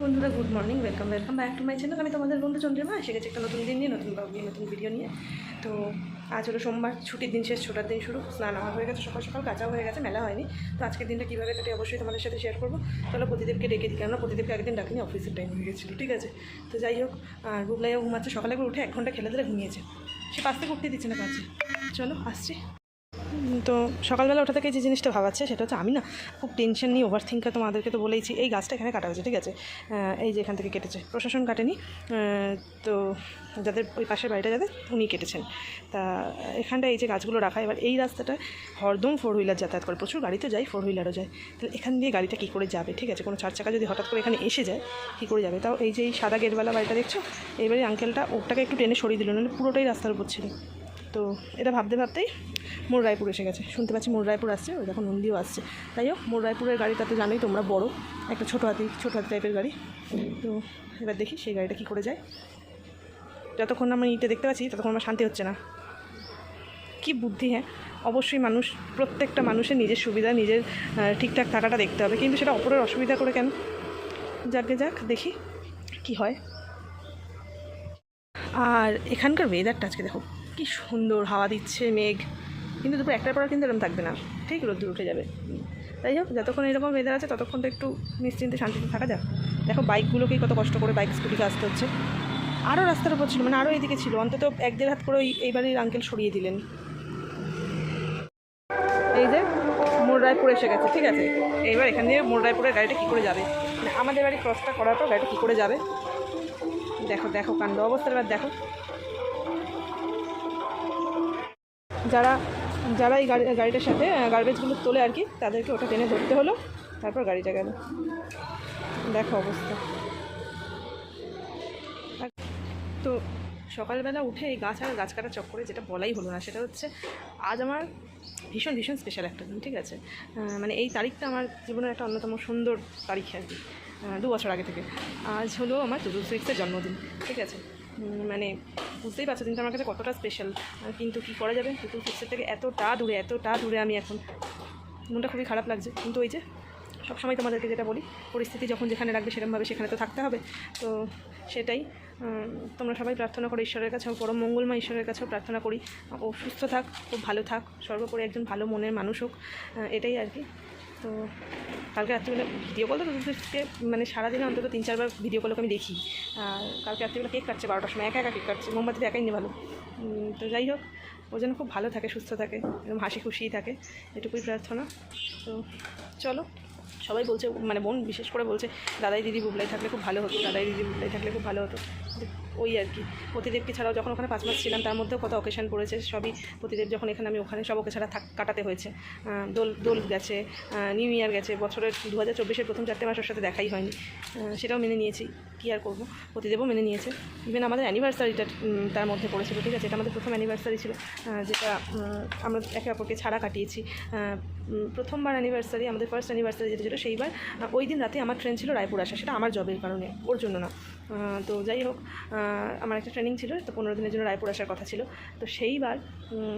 বন্ধুরা good morning welcome welcome back to my channel আমি তোমাদের বন্ধু চন্দ্রিমা এসে গেছি একটা নতুন দিন নিয়ে, নতুন ব্লগ নিয়ে, নতুন ভিডিও নিয়ে। তো আজ হলো সোমবার, ছুটির দিন শেষ, ছোটার দিন শুরু। স্নান আমার হয়ে গেছে, সকাল সকাল কাঁচা হয়ে গেছে, মেলা হয়নি। তো আজকের দিনটা কীভাবে কাটে অবশ্যই তোমাদের সাথে শেয়ার করব। চলো প্রতিদেবকে ডেকে দিই, কেননা প্রতিদেবকে একদিন ডাকিনি অফিসের টাইম হয়ে গেছিল, ঠিক আছে? তো যাই হোক, আর বুবলাইও ঘুমাচ্ছে, সকালে করে উঠে এক ঘণ্টা খেলে দিলে ঘুমিয়েছে। সে পাশ থেকে দিচ্ছে না কাছে চলো, আসছি। তো সকালবেলা ওঠা থেকে যে জিনিসটা ভাবাচ্ছে সেটা হচ্ছে আমি না খুব টেনশন নিয়ে ওভার থিঙ্কার তোমাদেরকে তো বলেইছি, এই গাছটা এখানে কাটা হয়েছে, ঠিক আছে? এই যে এখান থেকে কেটেছে। প্রশাসন কাটেনি। তো যাদের ওই পাশের বাড়িটা যাদের, উনি কেটেছেন। তা এখানটা এই যে গাছগুলো রাখা, এবার এই রাস্তাটা হরদম ফোর হুইলার যাতায়াত করে। প্রচুর গাড়িতে যায় ফোর হুইলারও যায়। তাহলে এখান দিয়ে গাড়িটা কী করে যাবে, ঠিক আছে? কোনো চার চাকা যদি হঠাৎ করে এখানে এসে যায়, কী করে যাবে? তাও এই যে এই সাদা গেটওয়ালা বাড়িটা দেখছ? এইবারে আঙ্কেলটা ওটাকে একটু টেনে সরিয়ে দিল, নাহলে পুরোটাই রাস্তার উপর ছিল। তো এটা ভাবতে ভাবতেই মোর রায়পুর এসে গেছে। শুনতে পাচ্ছি মোর রায়পুর আসছে, ওই দেখো নন্দীও আসছে। তাই হোক, মোর রায়পুরের গাড়িটা তো জানোই তোমরা, বড়। একটা ছোটো হাতি ছোটো হাতি টাইপের গাড়ি। তো এবার দেখি সেই গাড়িটা কী করে যায়। যতক্ষণ আমরা ইটে দেখতে পাচ্ছি, ততক্ষণ আমার শান্তি হচ্ছে না। কি বুদ্ধি হ্যাঁ? অবশ্যই মানুষ, প্রত্যেকটা মানুষের নিজের সুবিধা, নিজের ঠিকঠাক থাকাটা দেখতে হবে। কিন্তু সেটা অপরের অসুবিধা করে কেন? যাকে যাক, দেখি কি হয়। আর এখানকার ওয়েদারটা আজকে দেখো। কি সুন্দর হাওয়া দিচ্ছে, মেঘ। কিন্তু দুপুর একটার পর কিন্তু এরকম থাকবে না। ঠিক, রোদ্দুর উঠে যাবে। তাই হোক, যতক্ষণ এরকম ওয়েদার আছে, ততক্ষণ তো একটু নিশ্চিন্তে শান্তিতে থাকা যাক। দেখো বাইকগুলোকেই কত কষ্ট করে বাইক স্কুটিকে আসতে হচ্ছে। আরও রাস্তার উপর ছিল মানে আরও এইদিকে ছিল। অন্তত এক দেড় হাত করে ওই এই বাড়ির আঙ্কেল সরিয়ে দিলেন। এই যে মোর রায়পুর এসে গেছে, ঠিক আছে? এইবার এখান দিয়ে মোর রায়পুরের গাড়িটা কী করে যাবে? মানে আমাদের বাড়ি ক্রসটা করার পর গাড়িটা কী করে যাবে? দেখো দেখো, কাণ্ড অবস্থাটা, এবার দেখো। যারা যারা এই গাড়ি, গাড়িটার সাথে গার্বেজগুলো তোলে আর কি, তাদেরকে ওটা টেনে ধরতে হলো, তারপর গাড়িটা গেল। দেখো অবস্থা। তো সকালবেলা উঠে এই গাছ আর গাছ কাটা চক্করে যেটা বলাই হলো না, সেটা হচ্ছে আজ আমার ভীষণ ভীষণ স্পেশাল একটা দিন, ঠিক আছে? মানে এই তারিখটা আমার জীবনের একটা অন্যতম সুন্দর তারিখ আর কি দু বছর আগে থেকে। আজ হলো আমার টুটু সিক্সের জন্মদিন, ঠিক আছে? মানে বুঝতেই পারছ, কিন্তু আমার কাছে কতটা স্পেশাল কিন্তু কী করা যাবে? টুটু সিক্সের থেকে এতটা দূরে এতটা দূরে আমি এখন। মনটা খুবই খারাপ লাগছে। কিন্তু ওই যে, সবসময় তোমাদেরকে যেটা বলি, পরিস্থিতি যখন যেখানে রাখবে সেরকমভাবে সেখানে তো থাকতে হবে। তো সেটাই তোমরা সবাই প্রার্থনা করো ঈশ্বরের কাছেও, পরম মঙ্গলময় ঈশ্বরের কাছেও প্রার্থনা করি। ও সুস্থ থাক, খুব ভালো থাক। সর্বোপরি একজন ভালো মনের মানুষ হোক। এটাই আর কি। তো কালকে রাত্রিবেলা ভিডিও কল তো তোদেরকে মানে সারাদিনে অন্তত তিন, চারবার ভিডিও কলকে আমি দেখি। আর কালকে রাত্রিবেলা কেক কাটছে বারোটার সময়, একা একা কেক কাটছে মোমবাতিতে একাই নিয়ে ভালো। তো যাই হোক, ও যেন খুব ভালো থাকে, সুস্থ থাকে একদম হাসি খুশিই থাকে, এটুকুই প্রার্থনা। তো চলো, সবাই বলছে মানে বোন বিশেষ করে বলছে, দাদাই দিদি বুবলাই থাকলে খুব ভালো হতো, দাদাই দিদি বুবলাই থাকলে খুব ভালো হতো। ওই আর কি। প্রতিদেবকে ছাড়াও যখন ওখানে পাঁচ মাস ছিলাম, তার মধ্যেও কত অকেশন পড়েছে, সবই প্রতিদেব যখন এখানে আমি ওখানে সব ওকে ছাড়া থাক কাটাতে হয়েছে। দোল দোল গেছে নিউ ইয়ার গেছে, বছরের দু হাজার চব্বিশের প্রথম চারটে মাস ওর সাথে দেখাই হয়নি। সেটাও মেনে নিয়েছি। কী আর করব? প্রতিদেবও মেনে নিয়েছে। ইভেন আমাদের অ্যানিভার্সারিটা তার মধ্যে পড়েছিল ঠিক আছে? এটা আমাদের প্রথম অ্যানিভার্সারি ছিল যেটা আমরা একে অপরকে ছাড়া কাটিয়েছি। প্রথমবার অ্যানিভার্সারি আমাদের ফার্স্ট অ্যানিভার্সারি যেটা ছিল, সেইবার ওই দিন রাতে আমার ট্রেন ছিল রায়পুর আসা। সেটা আমার জবের কারণে, ওর জন্য না। তো যাই হোক আমার একটা ট্রেনিং ছিল, তো পনেরো দিনের জন্য রায়পুর আসার কথা ছিল। তো সেইবার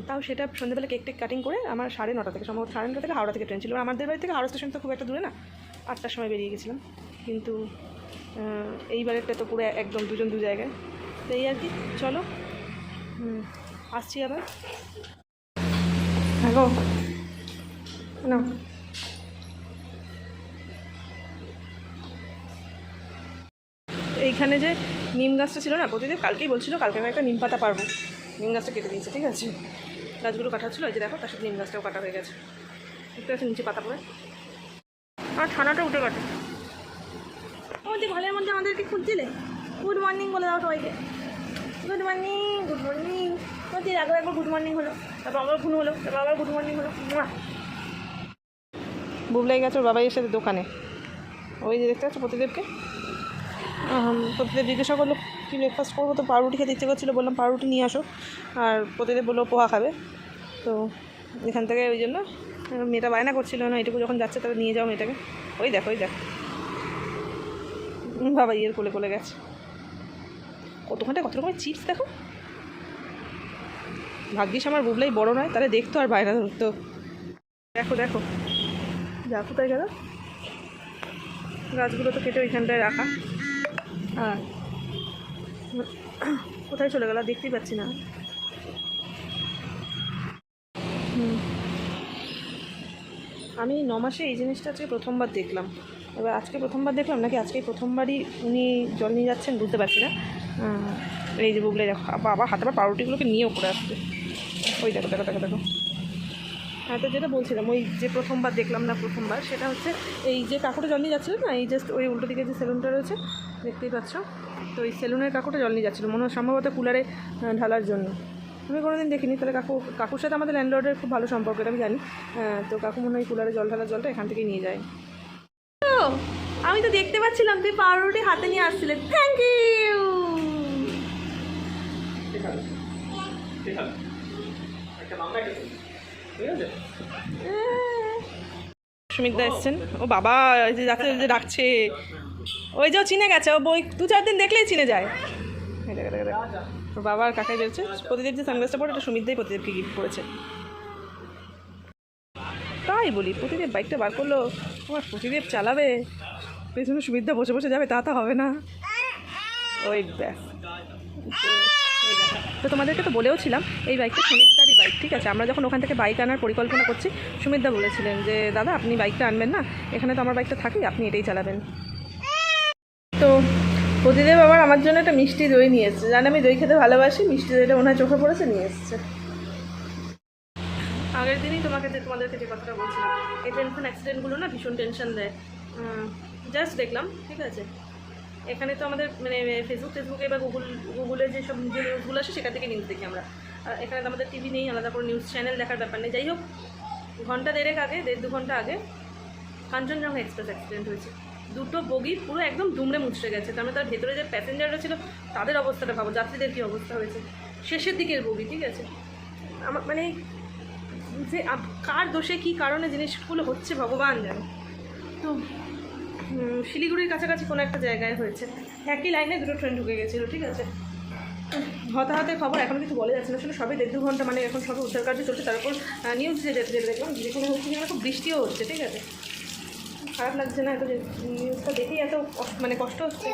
তাও সেটা সন্ধ্যেবেলা কেক টেক কাটিং করে আমার সাড়ে নটা থেকে, সম্ভবত সাড়ে নটা থেকে হাওড়া থেকে ট্রেন ছিল। আমাদের বাড়ি থেকে হাওড়া স্টেশন তো খুব একটা দূরে না, আটটার সময় বেরিয়ে গেছিলাম। কিন্তু এইবারেরটা তো পুরো একদম দুজন দু জায়গায়। তো এই আর কি, চলো আসছি আবার। হ্যালো না এইখানে যে নিম গাছটা ছিল না, প্রতিদিন কালকেই বলছিল, কালকে আমি একটা নিম পাতা পারব। নিম গাছটা কেটে দিয়েছে ঠিক আছে? গাছগুলো কাটা ছিল, এই যে দেখো, তার সাথে নিম গাছটাও কাটা হয়ে গেছে। দেখতে পাচ্ছি নিচে পাতা পড়ে। আর ছানাটা উঠে কাটে আমাদের ঘরের মধ্যে আমাদেরকে খুঁজছিলে? গুড মর্নিং বলে দাও সবাইকে। গুড মর্নিং গুড মর্নিং তোমাদের আগে একবার গুড মর্নিং হলো, তারপর আবার ঘুম হলো, তারপর আবার গুড মর্নিং হলো। বুবলাই গেছে ওর বাবাইয়ের সাথে দোকানে। ওই যে দেখতে পাচ্ছ প্রতিদেবকে? আহম, প্রতিদেব জিজ্ঞাসা করল কি ব্রেকফাস্ট করব? তো পাউরুটি খেতে ইচ্ছে করছিল বললাম পাউরুটি নিয়ে আসো। আর প্রতিদেব বলল পোহা খাবে। তো এখান থেকে ওই জন্য মেয়েটা বায়না করছিল না এটুকু যখন যাচ্ছে তাহলে নিয়ে যাও মেয়েটাকে। ওই দেখো ওই দেখো। বাবা ইয়ের কোলে কোলে গেছে। কতখানটা কত রকমের চিপস দেখো। ভাগ্যিস আমার বুবলাই বড় নয় তাহলে দেখতো আর বায়না ধরতো। দেখো দেখো। যা কোথায় গেল। গাছগুলো তো কেটে ওইখানটায় রাখা। আর কোথায় চলে গেল? দেখতেই পাচ্ছি না। আমি ন মাসে এই জিনিসটা আজকে প্রথমবার দেখলাম। এবার আজকে প্রথমবার দেখলাম নাকি আজকে প্রথমবারই উনি জল নিয়ে যাচ্ছেন বুঝতে পারছি না। এই যে বুগলে দেখো বাবা হাতে পাউরুটিগুলোকে নিয়েও করে আসছে। ওই দেখো দেখো দেখো দেখো। হ্যাঁ তো যেটা বলছিলাম, ওই যে প্রথমবার দেখলাম না প্রথমবার, সেটা হচ্ছে এই যে কাকুটা জল নিয়ে যাচ্ছিল না, এই জাস্ট ওই উল্টো দিকে যে সেলুনটা রয়েছে, দেখতেই পাচ্ছ? তো ওই সেলুনের কাকুটা জল নিয়ে যাচ্ছিল, মনে হয় সম্ভবত কুলারে ঢালার জন্য। আমি কোনো দিন দেখিনি, তাহলে কাকু, কাকুর সাথে আমাদের ল্যান্ডলর্ডের খুব ভালো সম্পর্ক, এটা আমি জানি। তো কাকু মনে হয় কুলারে জল ঢালার জলটা এখান থেকেই নিয়ে যায়। আমি তো দেখতে পাচ্ছিলাম, তুই পাউরুটি হাতে নিয়ে আসছিলে। থ্যাংক ইউ এসছেন। ও বাবা যে যে ডাকছে। ওই যে চিনে গেছে, ও বই দু চার দিন দেখলেই চিনে যায়। যে পরে গিফট করেছে। তাই বলি প্রতিদেব বাইকটা বার করল। আমার প্রতিদেব চালাবে। পেছনে সুবিধা বসে বসে যাবে, তা তো হবে না। ওই ব্যাস। তো তোমাদেরকে তো বলেও ছিলাম এই বাইকটা সুমিতদারই বাইক ঠিক আছে? আমরা যখন ওখান থেকে বাইক আনার পরিকল্পনা করছি, সুমিতদা বলেছিলেন যে, দাদা, আপনি বাইকটা আনবেন না, এখানে তো আমার বাইকটা থাকেই, আপনি এটাই চালাবেন। তো প্রতিদেব আবার আমার জন্য একটা মিষ্টি দই নিয়ে এসছে। জানে, আমি দই খেতে ভালোবাসি, মিষ্টি দইটা ওনার চোখে পড়েছে, নিয়ে এসছে। আগের দিনই তোমাকে যে, তোমাদেরকে যে কথাটা বলছিলাম, এই টেনশন অ্যাক্সিডেন্টগুলো না ভীষণ টেনশন দেয়। জাস্ট দেখলাম, ঠিক আছে? এখানে তো আমাদের মানে ফেসবুক ফেসবুকে বা গুগল গুগলে যেসব যে নিউজগুলো আসে সেখান থেকে নিউজ দেখি আমরা। আর এখানে তো আমাদের টিভি নেই, আলাদা করে নিউজ চ্যানেল দেখার ব্যাপার নেই। যাই হোক, ঘণ্টা দেড়েক আগে, দেড় দু ঘণ্টা আগে কাঞ্চনজঙ্ঘা এক্সপ্রেস অ্যাক্সিডেন্ট হয়েছে। দুটো বগি পুরো একদম দুমড়ে মুচড়ে গেছে। তার মানে তার ভেতরে যে প্যাসেঞ্জাররা ছিল, তাদের অবস্থাটা ভাবো, যাত্রীদের কী অবস্থা হয়েছে? শেষের দিকের বগি, ঠিক আছে? আমার মানে যে কার দোষে কী কারণে জিনিসগুলো হচ্ছে ভগবান জানে। তো শিলিগুড়ির কাছাকাছি কোনো একটা জায়গায় হয়েছে। একই লাইনে দুটো ট্রেন ঢুকে গেছিল, ঠিক আছে? হতাহতের খবর এখন কিছু বলে যাচ্ছে না আসলে সবে দেড় দু ঘণ্টা মানে এখন সবে উদ্ধার কার্য চলছে, তারপর নিউজ যে যেতে দেখলাম যেখানে হচ্ছে যেখানে খুব বৃষ্টিও হচ্ছে, ঠিক আছে? খারাপ লাগছে না এত যে নিউজটা দেখেই এত মানে কষ্ট হচ্ছে।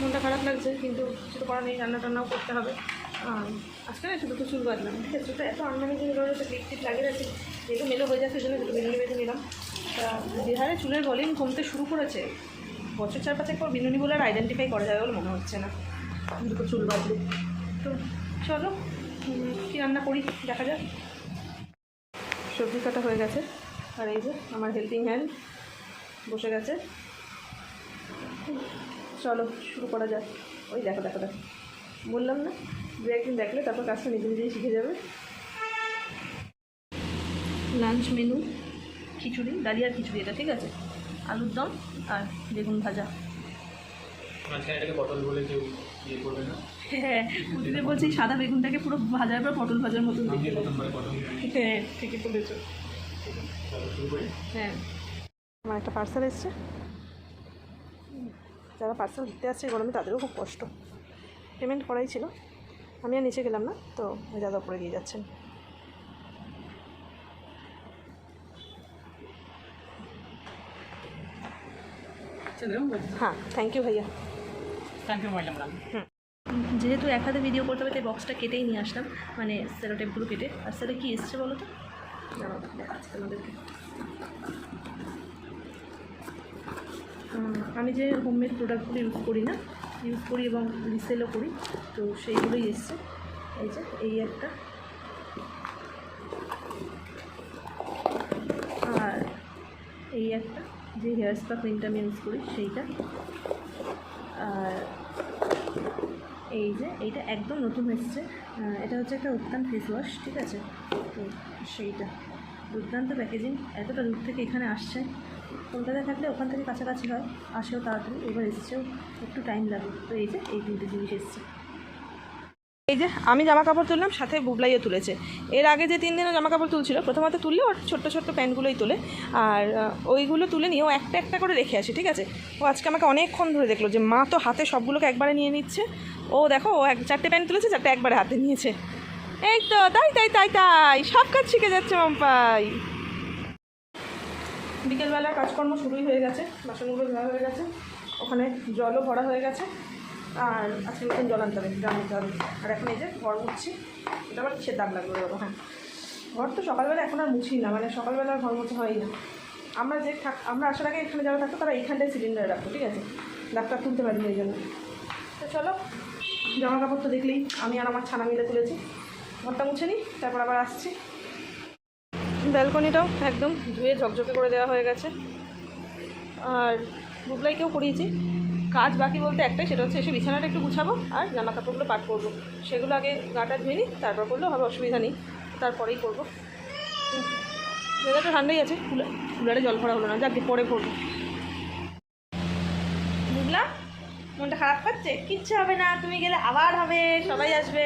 মনটা খারাপ লাগছে, কিন্তু কিছু করার নেই রান্না টান্নাও করতে হবে। আজকে না শুধু তো চুল বাঁধলাম ঠিক আছে? এত আনম্যানেজেবল রয়েছে টিপ টিপ লাগিয়ে রাখছে, যেহেতু মেলো হয়ে যাচ্ছে দুটো বিনুনি বেঁধে নিলাম। তা চুলের ভলিউম কমতে শুরু করেছে। বছর চার পাঁচেক পর বিনুনি বলে আর আইডেন্টিফাই করা যাবে বলে মনে হচ্ছে না। দুটো চুল বাঁধলে তো চলো কী রান্না করি দেখা যাক। সবজি কাটা হয়ে গেছে। আর এই যে আমার হেল্পিং হ্যান্ড বসে গেছে। চলো, শুরু করা যাক। ওই দেখো দেখো দেখো। বললাম না, দু একদিন দেখলে তারপর কাজটা নিজে নিজেই শিখে যাবে। লাঞ্চ মেনু খিচুড়ি ডালিয়ার খিচুড়ি এটা ঠিক আছে? আলুর দম আর বেগুন ভাজা। ইয়ে হ্যাঁ উদিতে বলছি সাদা বেগুনটাকে পুরো ভাজার পর পটল ভাজার মতন হ্যাঁ ঠিকই বলেছ। হ্যাঁ। আমার একটা পার্সেল এসছে। যারা পার্সেল দিতে আসছে গরমে তাদেরও খুব কষ্ট। পেমেন্ট করাই ছিল। আমি আর নিচে গেলাম না তো দাদা উপরে দিয়ে যাচ্ছেন। হ্যাঁ থ্যাংক ইউ ভাইয়া। থ্যাংক ইউ ম্যাডাম যেহেতু এক হাতে ভিডিও করতে হবে তাই বক্সটা কেটেই নিয়ে আসলাম। মানে সেলোটেপগুলো কেটে। আর সেটা কি এসছে বলো তো? তোমাদেরকে। আমি যে হোমমেড প্রোডাক্টগুলো ইউজ করি না ইউজ করি এবং রিসেলও করি তো সেইগুলোই এসছে। এই যে এই একটা। আর এই একটা। যে হেয়ার স্পা ক্রিমটা আমি ইউজ করি সেইটা। আর এই যে এইটা একদম নতুন এসছে। এটা হচ্ছে একটা উত্তান ফেস ওয়াশ ঠিক আছে? তো সেইটা। দুর্দান্ত প্যাকেজিং এতটা দূর থেকে এখানে আসছে। কলকাতায় থাকলে ওখান থেকে কাছাকাছি হয়, আসেও তাড়াতাড়ি। এবার এসছেও একটু টাইম লাগে। তো এই যে এই তিনটে জিনিস এসছে। এই যে আমি জামা কাপড় তুললাম, সাথে বুবলাইও তুলেছে। এর আগে যে তিন দিনও জামা কাপড় তুলছিল, প্রথমত তুললে ওর ছোট্ট ছোট্ট প্যান্টগুলোই তোলে, আর ওইগুলো তুলে নিয়ে ও একটা একটা করে রেখে আসে, ঠিক আছে? ও আজকে আমাকে অনেকক্ষণ ধরে দেখল যে মা তো হাতে সবগুলোকে একবারে নিয়ে নিচ্ছে। ও দেখো, ও এক, চারটে প্যান্ট তুলেছে, চারটে একবারে হাতে নিয়েছে। এই তো, তাই তাই তাই তাই, সব কাজ শিখে যাচ্ছে মাম্পাই। বিকেলবেলা কাজকর্ম শুরুই হয়ে গেছে, বাসনগুলো ধোয়া হয়ে গেছে, ওখানে জলও ভরা হয়ে গেছে। আর আজকে নতুন জল আনতে হবে ড্রাম নিতে হবে। আর এখন এই যে ঘর মুছছি, এটা আবার কিসের দাগ লাগল বাবা হ্যাঁ ঘর তো সকালবেলা এখন আর মুছি না মানে সকালবেলা ঘর মুছে হয় না। আমরা যে থাক, আমরা আসার আগে এখানে যারা থাকতো তারা এইখানটায় সিলিন্ডার রাখতো, ঠিক আছে? দাগটা তুলতে পারি এই জন্য। তো চলো, জামা কাপড় তো দেখলেই আমি আর আমার ছানা মিলে তুলেছি। ঘরটা মুছে নিই তারপর আবার আসছি। ব্যালকনিটাও একদম ধুয়ে ঝকঝকে করে দেওয়া হয়ে গেছে। আর বুবলাইকেও করিয়েছি। কাজ বাকি বলতে একটাই, সেটা হচ্ছে এসে বিছানাটা একটু গুছাবো আর জামা কাপড়গুলো পাট করব। সেগুলো আগে গাটা ধুয়ে নিই, তারপর করলেও হবে, অসুবিধা নেই। তারপরেই করব। ঠান্ডাই আছে, কুলারে জল ভরা হলো না, যাকে, পরে ভরবো মনটা খারাপ করছে কিচ্ছু হবে না, তুমি গেলে আবার হবে, সবাই আসবে।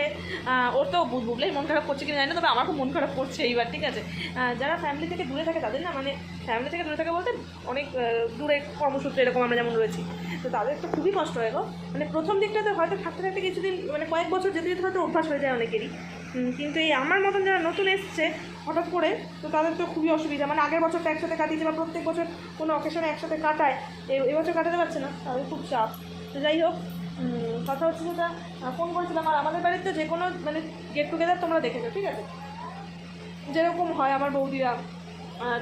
ওর তো বু- বুবলাই মন খারাপ করছে কিনা জানি না, তবে আমার খুব মন খারাপ করছে এইবার, ঠিক আছে? যারা ফ্যামিলি থেকে দূরে থাকে তাদের না মানে ফ্যামিলি থেকে দূরে থাকে বলতে অনেক দূরে কর্মসূত্রে এরকম আমরা যেমন রয়েছি, তো তাদের তো খুবই কষ্ট হয় গো। মানে প্রথম দিকটাতে হয়তো থাকতে থাকতে কিছুদিন মানে কয়েক বছর যেতে যেতে হয়তো অভ্যাস হয়ে যায় অনেকেরই। কিন্তু এই আমার মতন যারা নতুন এসছে, হঠাৎ করে, তো তাদের তো খুবই অসুবিধা। মানে আগের বছরটা একসাথে কাটিয়েছে বা প্রত্যেক বছর কোনো অকেশনে একসাথে কাটায় এবছর কাটাতে পারছে না, তাদের খুব চাপ। তো যাই হোক কথা হচ্ছে যেটা ফোন করেছিলাম, আর আমাদের বাড়িতে যে কোনো মানে গেট টুগেদার তোমরা দেখেছ, ঠিক আছে? যেরকম হয় আমার বৌদিরা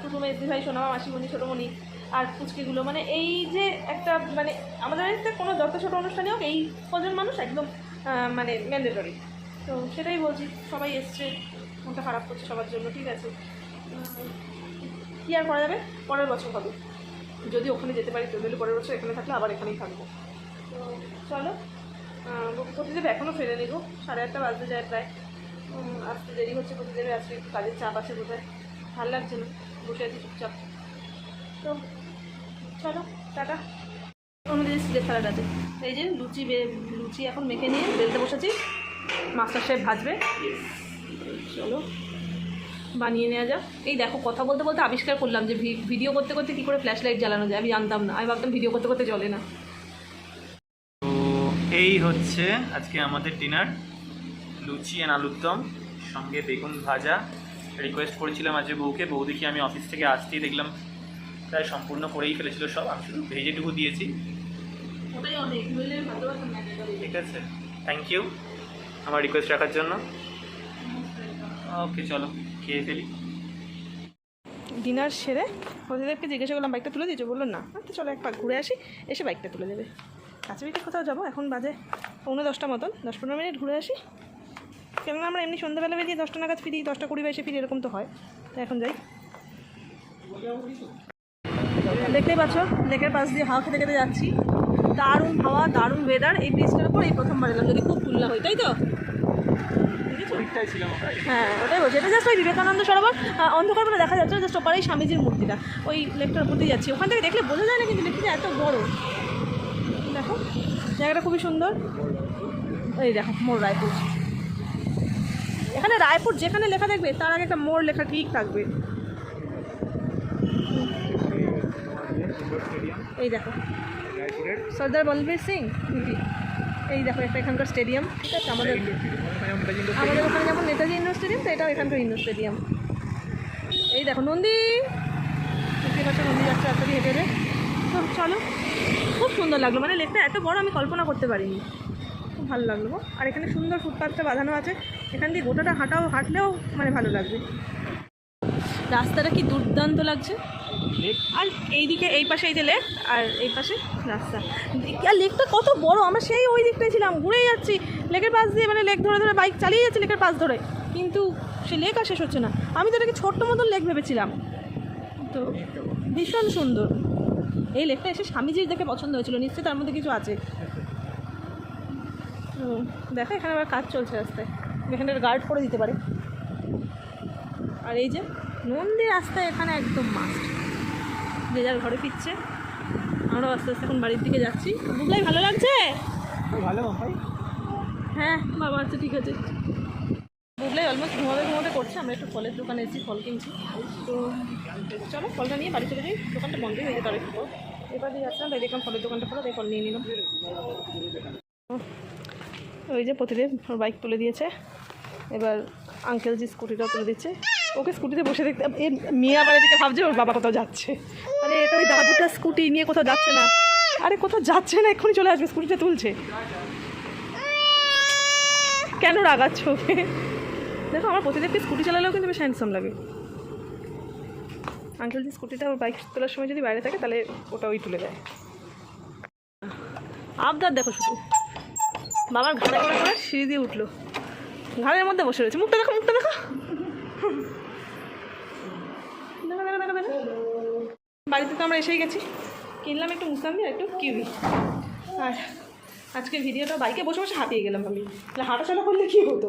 টুটু মেজদি ভাই সোনামা মাসিমণি, ছোটোমণি, আর পুচকিগুলো মানে এই যে একটা মানে আমাদের বাড়িতে কোনো যত ছোটো অনুষ্ঠানে হোক, এই কজন মানুষ একদম মানে ম্যান্ডেটরি তো সেটাই বলছি, সবাই এসছে, মনটা খারাপ করছে সবার জন্য, ঠিক আছে? কী আর করা যাবে? পরের বছর হবে। যদি ওখানে যেতে পারি, তো পরের বছর এখানে থাকলে আবার এখানেই থাকব। চলো প্রতিদেব এখনও ফেলে নিব সাড়ে আটটা বাজতে যায় প্রায়। আসতে দেরি হচ্ছে প্রতিদেবে আজকে একটু কাজের চাপ আছে বোধহয়। ভালো লাগছে না, বসে আছি চুপচাপ। তো, চলো, টাটা। আমাদের যে সিলেট আছে, এই যে লুচি লুচি এখন মেখে নিয়ে বেলতে বসেছি। মাস্টার সাহেব ভাজবে। চলো, বানিয়ে নেওয়া যাক। এই দেখো, কথা বলতে বলতে আবিষ্কার করলাম যে ভিডিও করতে করতে কী করে ফ্ল্যাশ লাইট জ্বালানো যায়, আমি জানতাম না। আমি ভাবতাম ভিডিও করতে করতে চলে না। এই হচ্ছে আজকে আমাদের ডিনার লুচি অ্যান্ড আলুর দম সঙ্গে বেগুন ভাজা। রিকোয়েস্ট করেছিলাম আজকে বউকে, বউ দেখি আমি অফিস থেকে আসতেই দেখলাম, প্রায় সম্পূর্ণ করেই ফেলেছিল সব। আমি শুধু ভেজেটুকু দিয়েছি। ঠিক আছে। থ্যাংক ইউ আমার রিকোয়েস্ট রাখার জন্য। ওকে চলো, খেয়ে ফেলি। ডিনার সেরে প্রতিদেবকে জিজ্ঞাসা করলাম বাইকটা তুলে দিয়েছ? বলল, না। তো চলো একবার ঘুরে আসি, এসে বাইকটা তুলে দেবে। কাছে বিকে কোথাও যাব এখন বাজে পৌনে দশটা মতন দশ পনেরো মিনিট ঘুরে আসি। কেননা আমরা এমনি সন্ধ্যাবেলা বেরিয়ে দশটা নাগাদ ফিরি দশটা কুড়ি বাইশে ফিরি এরকম তো হয়। তো এখন যাই। দেখতেই পাচ্ছ লেকের পাশ দিয়ে হাওয়া খেতে খেতে যাচ্ছি। দারুণ হাওয়া দারুণ ওয়েদার এই ব্রিজটার উপর এই প্রথমবার এলাম যদি খুব ফুল্লা হয় তাই তো? হ্যাঁ ওটাই বলছি। এটা জাস্ট ওই বিবেকানন্দ সরোবর অন্ধকার বলে দেখা যাচ্ছে জাস্ট ওপারেই স্বামীজির মূর্তিটা। ওই লেকটার উপর দিয়ে যাচ্ছি। ওখান থেকে দেখলে বোঝা যায় না কিন্তু লেকটা এত বড়। জায়গাটা খুবই সুন্দর। এই দেখো মোর রায়পুর। এখানে রায়পুর যেখানে লেখা থাকবে, তার আগে একটা মোর লেখা ঠিক থাকবে। এই দেখো। সর্দার বলবীর সিং? এই দেখো, একটা এখানকার স্টেডিয়াম। ঠিক আছে, আমাদের আমাদের ওখানে যেমন নেতাজি ইন্ডোর স্টেডিয়াম, তো এটাও এখানকার ইন্ডোর স্টেডিয়াম। এই দেখো, নন্দী। দেখতে নন্দী যাচ্ছে রাস্তা হেঁটে হেঁটে। তো চলো। খুব সুন্দর লাগল। মানে লেকটা এত বড় আমি কল্পনা করতে পারিনি। খুব ভালো লাগল গো। আর এখানে সুন্দর ফুটপাথটা বাঁধানো আছে। এখান দিয়ে গোটাটা হাঁটাও হাঁটলেও মানে ভালো লাগবে। রাস্তাটা কি দুর্দান্ত লাগছে। আর এইদিকে এই পাশে এই যে লেক আর এই পাশে রাস্তা। আর লেকটা কত বড় আমরা সেই ওই দিকটায় ছিলাম ঘুরেই যাচ্ছি। লেকের পাশ দিয়ে মানে লেক ধরে ধরে বাইক চালিয়ে যাচ্ছি লেকের পাশ ধরে। কিন্তু সে লেক আর শেষ হচ্ছে না। আমি তো এটাকে ছোট্ট মতন লেক ভেবেছিলাম। তো ভীষণ সুন্দর। এই লেকটা এসে স্বামীজির দেখে পছন্দ হয়েছিল নিশ্চয়ই তার মধ্যে কিছু আছে। দেখো এখানে আবার কাজ চলছে রাস্তায়। এখানে গার্ড করে দিতে পারে। আর এই যে নন্দী রাস্তায় এখানে একদম মাস্ট যে যার ঘরে ফিরছে। আমরাও আস্তে আস্তে এখন বাড়ির দিকে যাচ্ছি। বুবলাই ভালো লাগছে? ভালো হ্যাঁ বাবা আচ্ছা ঠিক আছে। বুবলাই অলমোস্ট ঘুমাতে ঘুমাতে করছে, আমরা একটু ফলের দোকানে এসেছি, ফল কিনছি। তো চলো, ফলটা নিয়ে বাড়ি চলে যাই, দোকানটা বন্ধই হয়ে যেত পর। এবার দিয়ে যাচ্ছিলাম, তাই দেখলাম ফলের দোকানটা খোলা, তাই ফল নিয়ে নিলাম। ওই যে প্রতিদিন বাইক তুলে দিয়েছে, এবার আঙ্কেল জি স্কুটিটাও তুলে দিচ্ছে, ওকে স্কুটিতে বসে দেখতে, এ মেয়ে আবার এদিকে ভাবছে, ওর বাবা কোথাও যাচ্ছে। আরে, এটা ওই দাদুটা স্কুটি নিয়ে কোথাও যাচ্ছে না। আরে, কোথাও যাচ্ছে না, এক্ষুনি চলে আসবে স্কুটিটা তুলছে। কেন রাগাচ্ছ ওকে? দেখো, আমার প্রতিদেবকে স্কুটি চালালেও কিন্তু বেশ হ্যান্ডসাম লাগে। আঙ্কেল যে স্কুটিটা ওর বাইক তোলার সময় যদি বাইরে থাকে, তাহলে ওটা ওই তুলে দেয়। আবদার দেখো শুধু। বাবার ঘাড়ে করে করে সিঁড়ি দিয়ে উঠল। ঘাড়ের মধ্যে বসে রয়েছে। মুখটা দেখো মুখটা দেখো। বাড়িতে তো আমরা এসেই গেছি। কিনলাম একটু মুসাম্বি আর একটু কিউই। আর আজকের ভিডিওটা বাইকে বসে বসে হাঁপিয়ে গেলাম আমি। তাহলে হাঁটাচলা করলে কী হতো?